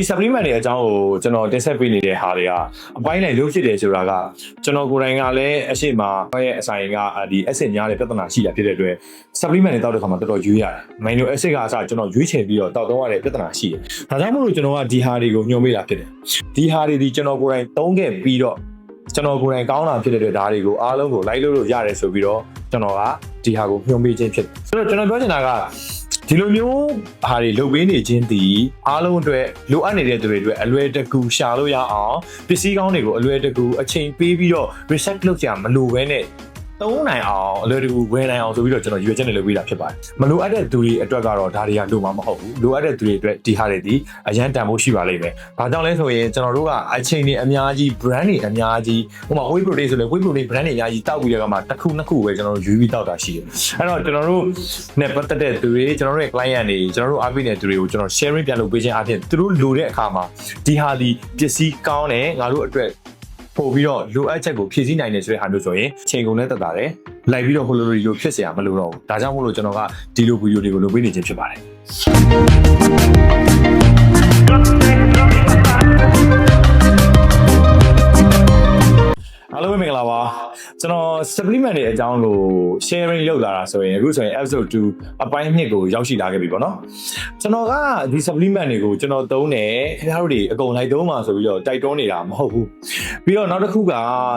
ဒီ supplement တွေအကြောင်းကိုကျွန်တော်တင်ဆက်ပေးနေတဲ့ဟာတွေကအပိုင်းလိုက်လို့ဖြစ်တယ်ဆိုတာကကျွန်တော်ကိုယ်တိုင်ကလည်းအရှိမရဲ့အဆိုင်ကဒီ acid များတဲ့ပြဿနာရှိတာဖြစ်တဲ့အတွက် supplement တွေတောက်တဲ့ခါမှာတော်တော်ရွေးရတယ်။ amino acid ကအစကျွန်တော်ရွေးချယ်ပြီးတော့တောက်တော့ရတဲ့ပြဿနာရှိတယ်။ဒါကြောင့်မို့လို့ကျွန်တော်ကဒီဟာတွေကိုညွှန်ပေးတာဖြစ်တယ်။ဒီဟာတွေဒီကျွန်တော်ကိုယ်တိုင်သုံးခဲ့ပြီးတော့ကျွန်တော်ကိုယ်တိုင်ကောင်းတာဖြစ်တဲ့အတွက်ဒါတွေကိုအားလုံးကိုလိုက်လို့လို့ရတယ်ဆိုပြီးတော့ကျွန်တော်ကဒီဟာကိုညွှန်ပေးခြင်းဖြစ်တယ်။ဆိုတော့ကျွန်တော်ပြောချင်တာက ဒီလိုမျိုးဟာတွေလုပ်ပေးနေခြင်းတည်အားလုံးအတွက်လိုအပ်နေတဲ့သူတွေအတွက်အလွယ်တကူရှာလို့ရအောင်ပစ္စည်းကောင်းတွေကိုအလွယ်တကူအချိန်ပေးပြီးတော့ reset လုပ်ကြမလိုဘဲနဲ့ သုံးနိုင်အောင်အလွယ်တကူဝယ်နိုင်အောင်ဆိုပြီးတော့ကျွန်တော်ရွေးချက်နဲ့လုပ်ပေးတာဖြစ်ပါတယ်မလိုအပ်တဲ့သူတွေအတွက်ကတော့ဒါတွေကလိုမှာမဟုတ်ဘူးလိုအပ်တဲ့သူတွေအတွက်ဒီဟာတွေဒီအရန်တန်ဖို့ရှိပါလိမ့်မယ်ဘာကြောင့်လဲဆိုရင်ကျွန်တော်တို့ကအချိန်တွေအများကြီး brand တွေအများကြီးဟိုမှာ whey protein ဆိုလဲ whey protein brand တွေအများကြီးတောက်ပြီးတော့ကမှတစ်ခုနှစ်ခုပဲကျွန်တော်တို့ယူပြီးတောက်တာရှိတယ်အဲ့တော့ကျွန်တော်တို့နဲ့ပတ်သက်တဲ့သူတွေကျွန်တော်တို့ရဲ့ client တွေကျွန်တော်တို့အားပေးနေတဲ့သူတွေကိုကျွန်တော် sharing ပြန်လုပ်ပေးခြင်းအပြင်သူတို့လိုတဲ့အခါမှာဒီဟာဒီပစ္စည်းကောင်းတယ်ငါတို့အတွက် ပို့ပြီးတော့လိုအပ်ချက်ကိုဖြည့်ဆည်းနိုင်တယ်ဆိုတဲ့ဟာမျိုးဆိုရင်ချိန်ကုန်နဲ့တက်တာတယ်လိုက်ပြီးတော့ဟိုလိုလိုလိုဖြစ်เสียမလို့တော့ဘူးဒါကြောင့်မို့လို့ကျွန်တော်ကဒီလိုဗီဒီယိုတွေကိုလုပ်ပေးနေခြင်းဖြစ်ပါတယ်အားလုံးပဲမင်္ဂလာပါ ကျွန်တော် supplement တွေအကြောင်းကို sharing လုပ်လာတာဆိုရင်အခုဆိုရင် episode 2အပိုင်း2ကိုရောက်ရှိလာခဲ့ပြီပေါ့နော်ကျွန်တော်ကဒီ supplement တွေကိုကျွန်တော်သုံးတယ်ခင်ဗျားတို့တွေအကုန်လိုက်သုံးပါဆိုပြီးတော့တိုက်တွန်းနေတာမဟုတ်ဘူးပြီးတော့နောက်တစ်ခုက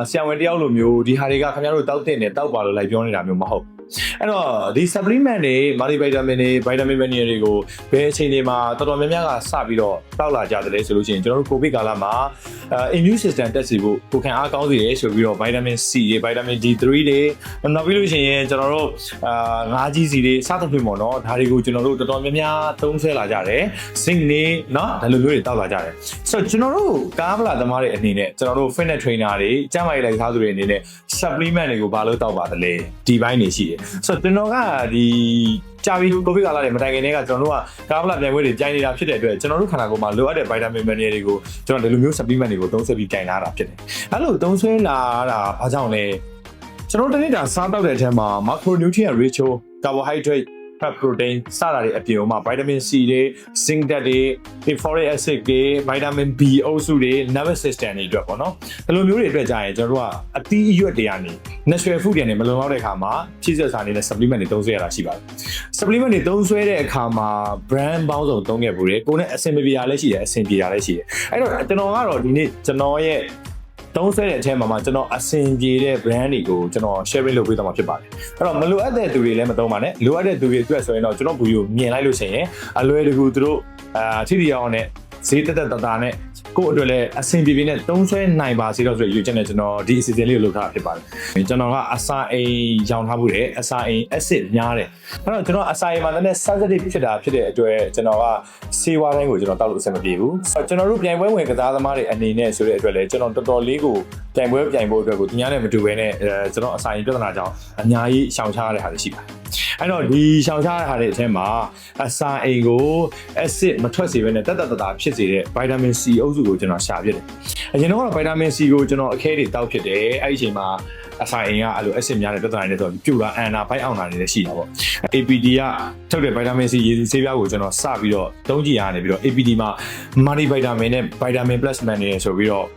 ဆရာဝန်တယောက်လိုမျိုးဒီဟာတွေကခင်ဗျားတို့တောက်တင်တယ်တောက်ပါလို့လိုက်ပြောနေတာမျိုးမဟုတ် အဲ့တော့ဒီ supplement တွေ multivitamin တွေ vitamin mineral တွေကိုဘယ်အချိန်တွေမှာတော်တော်များများကစပြီးတော့တောက်လာကြတယ်ဆိုလို့ရှိရင်ကျွန်တော်တို့ covid ကာလမှာအဲ immune system တက်စီဖို့ကိုခံအားကောင်းစေတယ်ဆိုပြီးတော့ vitamin C တွေ vitamin D3 တွေနောက်ပြီးလို့ရှိရင်ကျွန်တော်တို့အာငါးကြီးစီတွေစသဖြင့်ပေါ့နော်ဒါတွေကိုကျွန်တော်တို့တော်တော်များများသုံးဆွဲလာကြတယ် zinc နေเนาะဒါလိုမျိုးတွေတောက်လာကြတယ်ဆိုတော့ကျွန်တော်တို့ကားဗလာသမားတွေအနေနဲ့ကျွန်တော်တို့ fitness trainer တွေကျန်းမာရေးလိုက်သားသူတွေအနေနဲ့ supplement တွေကိုဘာလို့တောက်ပါသလဲဒီဘိုင်းနေရှိတယ်ဆိုတော့ကျွန်တော်ကဒီကြာပြီကိုဗစ်ကာလတွေမတိုင်ခင်တည်းကကျွန်တော်တို့ကကာဗလာပြိုင်ပွဲတွေကြိုင်နေတာဖြစ်တဲ့အတွက်ကျွန်တော်တို့ခန္ဓာကိုယ်မှာလိုအပ်တဲ့ vitamin mineral တွေကိုကျွန်တော်ဒီလိုမျိုး supplement တွေကိုသုံးဆွဲပြီးကြိုင်လာတာဖြစ်တယ်အဲ့လိုသုံးဆွဲလာတာဘာကြောင့်လဲကျွန်တော်တို့တနေ့တာစားတောက်တဲ့အထက်မှာ macronutrient ratio carbohydrate fat protein စတာတွေအပြင်မှာ vitamin C တွေ zinc ဓာတ်တွေ folic acid တွေ vitamin B အုပ်စုတွေ nervous system တွေအတွက်ပေါ့နော်ဒီလိုမျိုးတွေအတွက်ကြာရင်ကျွန်တော်တို့ကအသီးအရွက်တွေကနေ natural food တွေနဲ့မလုံလောက်တဲ့အခါမှာဖြည့်စွက်စာနေတဲ့ supplement တွေသုံးစွဲရတာရှိပါတယ် supplement တွေသုံးစွဲတဲ့အခါမှာ brand ပေါင်းစုံသုံးခဲ့ဘူးလေကိုယ်နဲ့အဆင်မပြေတာလည်းရှိတယ်အဆင်ပြေတာလည်းရှိတယ်အဲ့တော့ကျွန်တော်ကတော့ဒီနေ့ကျွန်တော်ရဲ့ သုံးဆွဲတဲ့အထက်မှာမှကျွန်တော်အဆင်ပြေတဲ့ brand တွေကိုကျွန်တော် sharing လုပ်ပေးသွားမှာဖြစ်ပါတယ်အဲ့တော့မလိုအပ်တဲ့သူတွေလည်းမသုံးပါနဲ့လိုအပ်တဲ့သူတွေအတွက်ဆိုရင်တော့ကျွန်တော်ဘူကိုမြင်လိုက်လို့ရှိရင်အလွယ်တကူသူတို့အာထိတိအောင်နဲ့ဈေးတက်တက်တတာနဲ့ ကိုယ့်အတွက်လည်းအဆင်ပြေပြေနဲ့သုံးဆွဲနိုင်ပါစေတော့ဆိုရည်ရွယ်ချက်နဲ့ကျွန်တော်ဒီအစီအစဉ်လေးကိုလုပ်ထားတာဖြစ်ပါတယ်ကျွန်တော်ကအစာအိမ်ရောင်ထားမှုတယ်အစာအိမ် acid များတယ်အဲ့တော့ကျွန်တော်အစာအိမ်မှာလည်း sensitive ဖြစ်တာဖြစ်တဲ့အတွက်ကျွန်တော်ကဆေးဝါးတိုင်းကိုကျွန်တော်တောက်လို့အဆင်မပြေဘူးကျွန်တော်တို့ပြိုင်ပွဲဝင်ကစားသမားတွေအနေနဲ့ဆိုတဲ့အတွက်လည်းကျွန်တော်တော်တော်လေးကိုပြိုင်ပွဲပြိုင်ဖို့အတွက်ကိုသူများနဲ့မတူဘဲနဲ့အဲကျွန်တော်အစာအိမ်ပြဿနာကြောင့်အများကြီးရှောင်ရှားရတဲ့ဟာတွေရှိပါတယ် အဲ့တော့ဒီရှောင်ရှားရတဲ့ဟာတွေအထက်မှာအစာအိမ်ကို acid မထွက်စေဘဲနဲ့တက်တက်တတာဖြစ်စေတဲ့ vitamin C အုပ်စုကိုကျွန်တော်ရှာပြတယ်အရင်တော့ vitamin C ကိုကျွန်တော်အခဲတွေတောက်ဖြစ်တယ်အဲ့ဒီအချိန်မှာအစာအိမ်ကအဲ့လို acid များတဲ့ပြဿနာတွေဆိုပြူလာအန်နာဘိုက်အောင်နာတွေလည်းရှိတာပေါ့ APD ကထုတ်တဲ့ vitamin C ရေဆေးပြားကိုကျွန်တော်စပြီးတော့သုံးကြည့်ရတယ်ပြီးတော့ APD မှာ multivitamin နဲ့ vitamin plus man တွေဆိုပြီးတော့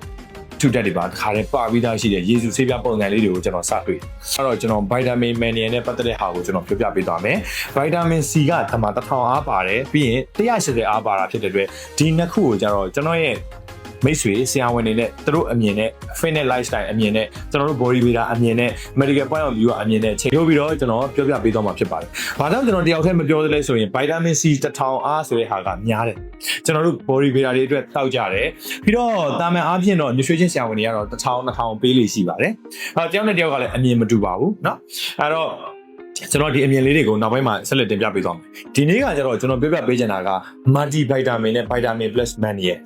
ထုတက်တွေပါခါတဲ့ပပြီးသားရှိတဲ့ရေစုဆေးပြားပုံစံလေးတွေကိုကျွန်တော်စတွေ့အဲ့တော့ကျွန်တော် vitamin mineral နဲ့ပတ်သက်တဲ့ဟာကိုကျွန်တော်ပြောပြပေးသွားမယ် vitamin C ကဓမ္မတစ်ထောင်အားပါတယ်ပြီးရင်180အားပါတာဖြစ်တဲ့အတွက်ဒီနှစ်ခုကိုကျွန်တော်ကျွန်တော်ရဲ့ မိတ်ဆွေဆရာဝန်တွေနဲ့သူတို့အမြင်နဲ့ fitness lifestyle အမြင်နဲ့ကျွန်တော်တို့ body builder အမြင်နဲ့ medical point of view အမြင်နဲ့ချိန်ထုတ်ပြီးတော့ကျွန်တော်ပြောပြပေးသွားမှာဖြစ်ပါတယ်။ဘာကြောင့်ကျွန်တော်တယောက်တည်းမပြောသလဲဆိုရင် vitamin C 1000အားဆိုတဲ့ဟာကများတယ်။ကျွန်တော်တို့ body builder တွေအတွက်တောက်ကြတယ်။ပြီးတော့တာမန်အားဖြင့်တော့ nutrition ဆရာဝန်တွေကတော့1000 2000ပေးလို့ရှိပါတယ်။အဲတယောက်နဲ့တယောက်ကလည်းအမြင်မတူပါဘူးเนาะ။အဲတော့ကျွန်တော်ဒီအမြင်လေးတွေကိုနောက်ပိုင်းမှာဆက်လက်တင်ပြပေးသွားမယ်။ဒီနေ့ကကျတော့ကျွန်တော်ပြောပြပေးချင်တာက multi vitamin နဲ့ vitamin plus man ရဲ့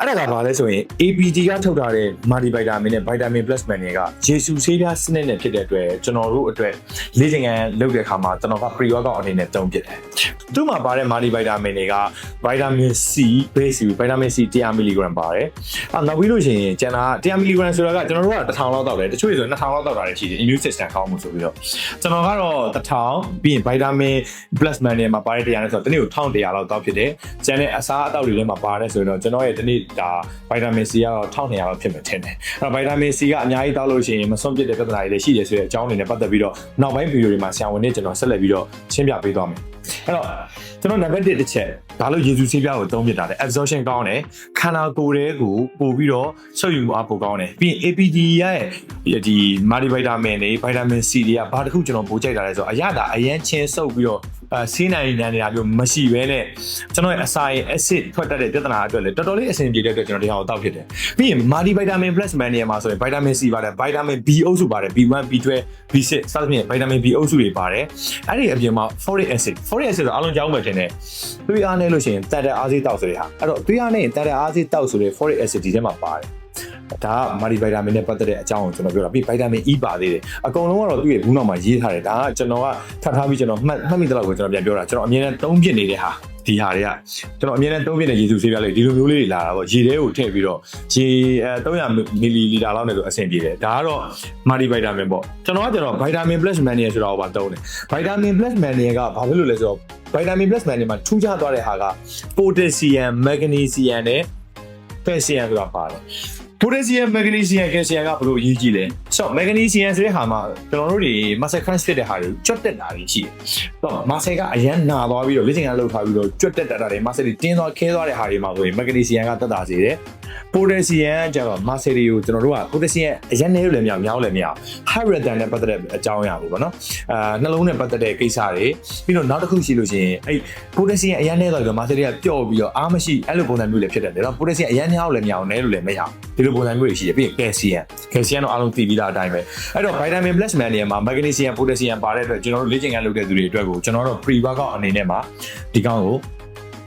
အဲ့ဒါကဘာလဲဆိုရင် APG ကထုတ်ထားတဲ့ multivitamin နဲ့ vitamin plus man တွေကရေစုဆေးပြားစနစ်နဲ့ဖြစ်တဲ့အတွက်ကျွန်တော်တို့အတွက်လေ့ကျင့်ခန်းလုပ်တဲ့အခါမှာကျွန်တော်က pre workout အနေနဲ့သုံးဖြစ်တယ်။သူ့မှာပါတဲ့ multivitamin တွေက vitamin C base vitamin C 100 mg ပါတယ်။အဲ့နောက်ပြီးလို့ရှိရင်ကျန်တာ100 mg ဆိုတာကကျွန်တော်တို့က1000လောက်တောက်တယ်တချို့ဆို2000လောက်တောက်တာလည်းရှိတယ် immune system ကောင်းမှုဆိုပြီးတော့ကျွန်တော်ကတော့1000ပြီးရင် vitamin plus man တွေမှာပါတဲ့တရားနဲ့ဆိုတော့တနေ့ကို1100လောက်တောက်ဖြစ်တယ်။ကျန်တဲ့အစားအသောက်တွေထဲမှာပါတယ်ဆိုရင်တော့ကျွန်တော်ရဲ့တနေ့ဒါ vitamin C ကတော့1200လောက်ဖြစ်မှာထင်တယ်။အဲ့တော့ vitamin C ကအများကြီးတောက်လို့ရှိရင်မစွန့်ပစ်တဲ့ပြဿနာတွေလည်းရှိတယ်ဆိုတဲ့အကြောင်းတွေနဲ့ပတ်သက်ပြီးတော့နောက်ပိုင်းဗီဒီယိုတွေမှာဆရာဝန်နဲ့ကျွန်တော်ဆက်လက်ပြီးတော့ရှင်းပြပေးသွားမယ်။အဲ့တော့ကျွန်တော်နံပါတ်1တစ်ချက်ဒါလို့ရေစုဆေးပြားကိုသုံးပြတာလေ absorption ကောင်းတယ်ခန္ဓာကိုယ်ရဲ့ကိုပို့ပြီးတော့ဆုပ်ယူမှုအားပိုကောင်းတယ်ပြီးရင် APD ရဲ့ဒီ multivitamin တွေ vitamin C တွေကဘာတစ်ခုကျွန်တော်ပို့ကြိုက်တာလဲဆိုတော့အရသာအရန်ချင်းဆုပ်ပြီးတော့ အဲဆေးနိုင်နေနေတာမျိုးမရှိဘဲနဲ့ကျွန်တော်ရဲ့အစာရဲ့ acid ထွက်တတ်တဲ့ပြဿနာအတွက်လည်းတော်တော်လေးအဆင်ပြေတဲ့အတွက်ကျွန်တော်ဒီဟာကိုတောက်ဖြစ်တယ်ပြီးရင် multivitamin plus mania မှာဆိုရင် vitamin C ပါတယ် vitamin B အုပ်စုပါတယ် B1 B12 B6 စသဖြင့် vitamin B အုပ်စုတွေပါတယ်အဲ့ဒီအပြင်မှာ folic acid folic acid ဆိုအားလုံးကြောင်းပဲတင်တယ်သွေးအားနေလို့ရှိရင်တက်တဲ့အားစေးတောက်ဆိုတဲ့ဟာအဲ့တော့သွေးအားနေရင်တက်တဲ့အားစေးတောက်ဆိုတဲ့ folic acid ဒီထဲမှာပါတယ် ဒါက multivitamin နဲ့ပတ်သက်တဲ့အကြောင်းကိုကျွန်တော်ပြောတာပြီး vitamin E ပါသေးတယ်အကုန်လုံးကတော့သူ့ရဲ့ဘူးနောက်မှာရေးထားတယ်ဒါကကျွန်တော်ကထပ်ထားပြီးကျွန်တော်မှတ်မှတ်မိတဲ့လောက်ကိုကျွန်တော်ပြန်ပြောတာကျွန်တော်အမြဲတမ်းသုံးပြနေတဲ့ဟာဒီဟာတွေကကျွန်တော်အမြဲတမ်းသုံးပြတဲ့ရေစုဆေးပြားလေးဒီလိုမျိုးလေးတွေလာတာပေါ့ရေထဲကိုထည့်ပြီးတော့ရေအဲ300မီလီလီတာလောက်နဲ့ဆိုအဆင်ပြေတယ်ဒါကတော့ multivitamin ပေါ့ကျွန်တော်ကကျွန်တော် vitamin plus mania ဆိုတာကိုပါသုံးတယ် vitamin plus mania ကဘာဖြစ်လို့လဲဆိုတော့ vitamin plus mania မှာထူးခြားသွားတဲ့ဟာက potassium magnesium နဲ့ calcium ဆိုတာပါတယ် potassium magnesium calcium ကဘယ်လိုအရေးကြီးလဲဆိုတော့ magnesium ဆိုတဲ့ဟာမှာကျွန်တော်တို့တွေ muscle crunch ဖြစ်တဲ့ဟာတွေကြွတ်တက်တာတွေရှိတယ်။တော့ muscle ကအရန်နာသွားပြီးတော့လေ့ကျင့်ခန်းလုပ်ထားပြီးတော့ကြွတ်တက်တာတွေ muscle တွေတင်းသွားခဲသွားတဲ့ဟာတွေမှာဆိုရင် magnesium ကတက်တာစေတယ်။ potassium ကကျတော့ muscle တွေကိုကျွန်တော်တို့က potassium အရန်နေလို့လည်းမရမြောင်းလည်းမရ high return နဲ့ပတ်သက်တဲ့အကြောင်းအရာကိုပေါ့နော်။အာနှလုံးနဲ့ပတ်သက်တဲ့ကိစ္စတွေပြီးတော့နောက်တစ်ခုရှိလို့ရှိရင်အဲ့ potassium အရန်နေတော့ muscle တွေကပျော့ပြီးတော့အားမရှိအဲ့လိုပုံစံမျိုးလည်းဖြစ်တယ်။ဒါတော့ potassium အရန်နေအောင်လည်းမရအောင်နဲလို့လည်းမရဘူး။ဒီလိုပုံစံမျိုးတွေရှိတယ်ပြီးရင် calcium calcium တော့အားလုံးသိပြီးသားအတိုင်းပဲအဲ့တော့ vitamin plus magnesium မှာ magnesium potassium ပါတဲ့အတွက်ကျွန်တော်တို့လေ့ကျင့်ခန်းလုပ်တဲ့သူတွေအတွက်ကိုကျွန်တော်တို့ pre workout အနေနဲ့မှာဒီကောင်းကို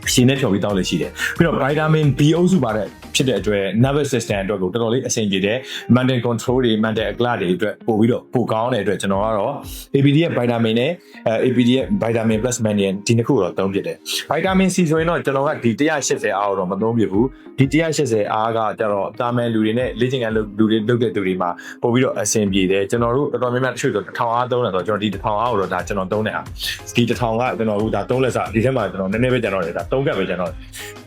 အရှင်နဲ့ဖြော်ပြီးတောက်လို့ရှိတယ်ပြီးတော့ vitamin B အုပ်စုပါတဲ့ ဖြစ်တဲ့အတွက် nervous system အတွက်ကိုတော်တော်လေးအဆင်ပြေတယ် mental control တွေ mental alert တွေအတွက်ပို့ပြီးတော့ပိုကောင်းတဲ့အတွက်ကျွန်တော်ကတော့ APD ရဲ့ vitamin နဲ့အဲ APD ရဲ့ vitamin plus magnesium ဒီနှစ်ခုတော့သုံးဖြစ်တယ် vitamin C ဆိုရင်တော့ကျွန်တော်ကဒီ180အားတော့မသုံးပြဘူးဒီ180အားကကျတော့တာမန်လူတွေနဲ့လေ့ကျင့်ခန်းလုပ်လူတွေလုပ်တဲ့သူတွေမှာပို့ပြီးတော့အဆင်ပြေတယ်ကျွန်တော်တို့တော်တော်များများတချို့ဆို1000အားသုံးတယ်ဆိုတော့ကျွန်တော်ဒီ1000အားကိုတော့ဒါကျွန်တော်သုံးတဲ့အားဒီ1000ကကျွန်တော်တို့ဒါ3လက်စဒီထဲမှာကျွန်တော်နည်းနည်းပဲကျွန်တော်တယ်ဒါ3ကပ်ပဲကျွန်တော်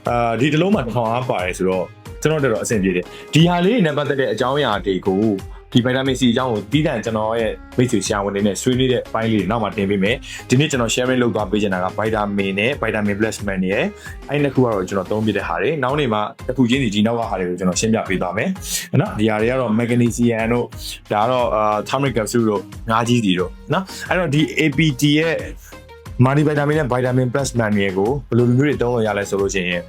အာဒီတစ်လုံးမှာ1000အားပါတယ်ဆိုတော့ ကျွန်တော်တို့တော့အဆင်ပြေတယ်ဒီဟာလေးတွေနဲ့ပတ်သက်တဲ့အကြောင်းအရာတွေကိုဒီ vitamin C အကြောင်းကိုတီးတန့်ကျွန်တော်ရဲ့မိတ်ဆွေဆရာဝန်တွေနဲ့ဆွေးနွေးတဲ့ပိုင်းလေးတွေနောက်မှတင်ပေးမယ်ဒီနေ့ကျွန်တော် sharing လုပ်သွားပေးချင်တာက vitamin နဲ့ vitamin plus man ရဲ့အဲ့ဒီနှစ်ခုကတော့ကျွန်တော်သုံးပြတဲ့ဟာတွေနောက်နေ့မှာတစ်ခုချင်းစီဒီနောက်ကဟာတွေကိုကျွန်တော်ရှင်းပြပေးသွားမယ်နော်ဒီဟာတွေကတော့ magnesium တို့ဒါကတော့အာ turmeric capsule တို့ငါးကြီးစီတို့နော်အဲ့တော့ဒီ APT ရဲ့ multivitamin နဲ့ vitamin plus man တွေကိုဘယ်လိုမျိုးတွေသုံးလို့ရလဲဆိုလို့ရှိရင်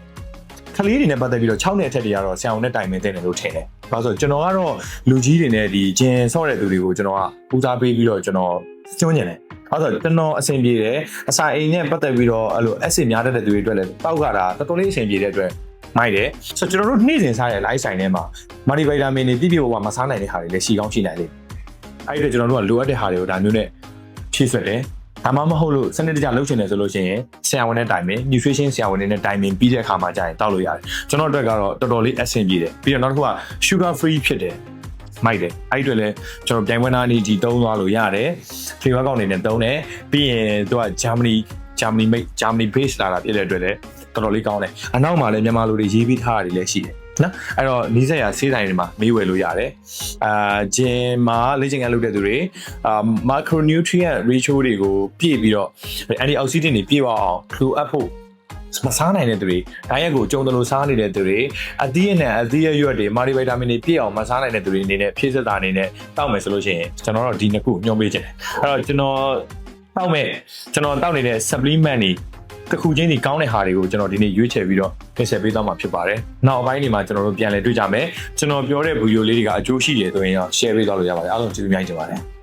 ကလေးတွေနဲ့ပတ်သက်ပြီးတော့6နှစ်အထက်တွေကတော့ဆရာဝန်နဲ့တိုင်ပင်သင့်တယ်လို့ထင်တယ်။ဘာလို့ဆိုကျွန်တော်ကတော့လူကြီးတွေနဲ့ဒီဂျင်ဆော့တဲ့သူတွေကိုကျွန်တော်ကပူဇော်ပေးပြီးတော့ကျွန်တော်ကျွမ်းကျင်တယ်။အဲ့တော့ကျွန်တော်အဆင်ပြေတယ်။အစာအိမ်နဲ့ပတ်သက်ပြီးတော့အဲ့လို acid များတဲ့သူတွေအတွက်လည်းတောက်ကတာတော်တော်လေးအဆင်ပြေတဲ့အတွက်မိုက်တယ်။ဆိုတော့ကျွန်တော်တို့နေ့စဉ်စားတဲ့ life style ထဲမှာ multivitamin တွေပြည့်ပြည့်ဝဝမစားနိုင်တဲ့ဟာတွေလည်းရှိကောင်းရှိနိုင်လိမ့်မယ်။အဲ့ဒီတော့ကျွန်တော်တို့ကလိုအပ်တဲ့ဟာတွေကိုဒါမျိုးနဲ့ဖြည့်ဆွက်တယ်။ ဒါမှမဟုတ်လို့စနစ်တကျလုပ်ချင်တယ်ဆိုလို့ရှိရင်ဆရာဝန်နဲ့တိုင်ပင် nutrition ဆရာဝန်တွေနဲ့တိုင်ပင်ပြီးတဲ့အခါမှာကြာရင်တောက်လို့ရတယ်ကျွန်တော်အတွက်ကတော့တော်တော်လေးအဆင်ပြေတယ်ပြီးတော့နောက်တစ်ခုက sugar free ဖြစ်တယ်မိုက်တယ်အဲ့ဒီအတွက်လည်းကျွန်တော်ပြိုင်ပွဲနာနေဒီတုံးသွားလို့ရတယ် flavor ကောင်းနေနဲ့တုံးတယ်ပြီးရင်သူက Germany Germany made Germany base လာတာဖြစ်တဲ့အတွက်လည်းတော်တော်လေးကောင်းတယ်အနောက်မှာလည်းမြန်မာလူတွေရေးပြီးထားတာတွေလည်းရှိတယ် နော်အဲ့တော့နီးစက်ရဆေးဆိုင်တွေမှာမေးဝယ်လို့ရတယ်အာဂျင်မှာလေ့ကျင့်ခန်းလုပ်တဲ့သူတွေအာ macronutrient ratio တွေကိုပြည့်ပြီးတော့ antioxidant တွေပြည့်အောင်လိုအပ်ဖို့မစားနိုင်တဲ့သူတွေဒါရက်ကိုကြုံတယ်လို့စားနေတဲ့သူတွေအသီးအနှံအသီးအရွက်တွေမာရီဗီတာမင်တွေပြည့်အောင်မစားနိုင်တဲ့သူတွေအနေနဲ့ဖြည့်စက်တာအနေနဲ့တောက်မယ်ဆိုလို့ရှိရင်ကျွန်တော်တို့ဒီနှစ်ခုညွှန်ပေးခြင်းတယ်အဲ့တော့ကျွန်တော်တောက်မဲ့ကျွန်တော်တောက်နေတဲ့ supplement တွေ တစ်ခုချင်းစီကောင်းတဲ့ဟာတွေကိုကျွန်တော်ဒီနေ့ရွေးချယ်ပြီးတော့ပြင်ဆင်ပေးသွားမှာဖြစ်ပါတယ်။နောက်အပိုင်းတွေမှာကျွန်တော်တို့ပြန်လည်တွေ့ကြမယ်။ကျွန်တော်ပြောတဲ့ဗီဒီယိုလေးတွေကအကျိုးရှိတယ်ဆိုရင်တော့ share ပေးသွားလို့ရပါတယ်။အားလုံးကျေးဇူးများကြီးတင်ပါတယ်။